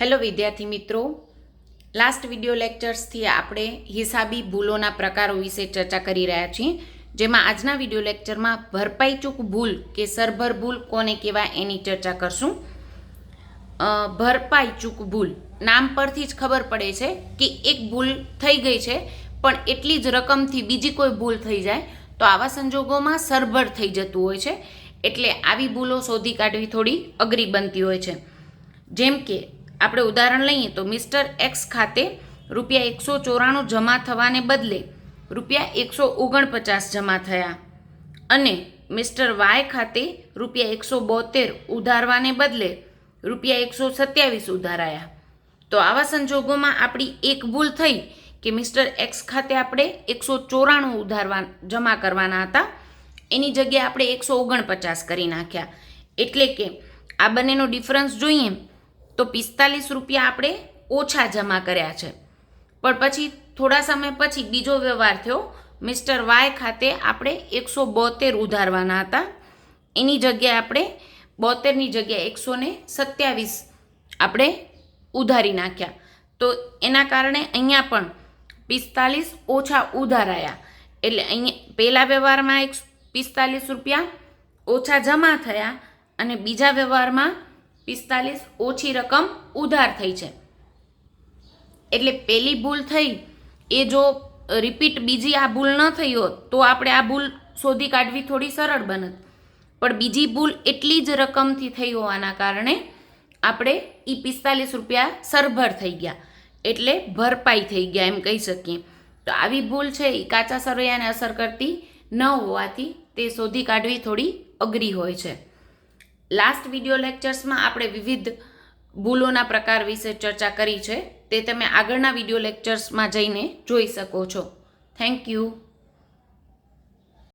Hello વિદ્યાર્થી મિત્રો. Last video લેક્ચર્સથી આપણે હિસાબી ભૂલોના પ્રકારો વિશે ચર્ચા કરી રહ્યા છીએ. જેમાં આજના વિડિયો લેક્ચરમાં ભરપાઈ ચૂક ભૂલ કે સરભર ભૂલ કોને કહેવાય એની ચર્ચા કરશું. અ, ભરપાઈ ચૂક ભૂલ. નામ પરથી જ ખબર પડે છે કે એક ભૂલ થઈ ગઈ છે પણ એટલી જ રકમથી બીજી કોઈ ભૂલ થઈ જાય તો આવા સંજોગોમાં સરભર થઈ જતું હોય છે. એટલે આવી ભૂલો શોધી કાઢવી થોડી અઘરી બનતી હોય છે. જેમ કે આપણે ઉદાહરણ લઈએ તો મિસ્ટર એક્સ ખાતે રૂપિયા એકસો ચોરાણું જમા થવાને બદલે રૂપિયા એકસો ઓગણપચાસ જમા થયા. અને મિસ્ટર વાય ખાતે રૂપિયા એકસો બોતેર ઉધારવાને બદલે રૂપિયા એકસો સત્યાવીસ ઉધારાયા. તો આવા સંજોગોમાં આપણી એક ભૂલ થઈ કે મિસ્ટર એક્સ ખાતે આપણે એકસો ચોરાણું ઉધારવા જમા કરવાના હતા. એની જગ્યાએ આપણે એકસો ઓગણપચાસ કરી નાખ્યા. એટલે કે આ બંનેનો ડિફરન્સ જોઈએ તો પિસ્તાલીસ રૂપિયા આપણે ઓછા જમા કર્યા છે. પણ પછી થોડા સમય પછી બીજો વ્યવહાર થયો. મિસ્ટર વાય ખાતે આપણે એકસો બોતેર ઉધારવાના હતા. એની જગ્યાએ આપણે બોતેરની જગ્યાએ એકસો ને સત્યાવીસ આપણે ઉધારી નાખ્યા. તો એના કારણે અહીંયા પણ પિસ્તાલીસ ઓછા ઉધારાયા. એટલે અહીંયા પહેલા વ્યવહારમાં એક પિસ્તાલીસ રૂપિયા ઓછા જમા થયા અને બીજા વ્યવહારમાં પિસ્તાલીસ ઓછી રકમ ઉધાર થઈ છે. એટલે પહેલી ભૂલ થઈ, એ જો રિપીટ બીજી આ ભૂલ ન થઈ હોત, તો આપણે આ ભૂલ શોધી કાઢવી થોડી સરળ બનત. પણ બીજી ભૂલ એટલી જ રકમથી થઈ હોવાના કારણે આપણે એ પિસ્તાલીસ રૂપિયા સરભર થઈ ગયા. એટલે ભરપાઈ થઈ ગયા એમ કહી શકીએ. તો આવી ભૂલ છે એ કાચા સરવૈયાને અસર કરતી ન હોવાથી તે શોધી કાઢવી થોડી અઘરી હોય છે. લાસ્ટ વિડિયો લેક્ચર્સમાં આપણે વિવિધ ભૂલોના પ્રકાર વિશે ચર્ચા કરી છે. તે તમે આગળના વિડિયો લેક્ચર્સમાં જઈને જોઈ શકો છો. Thank you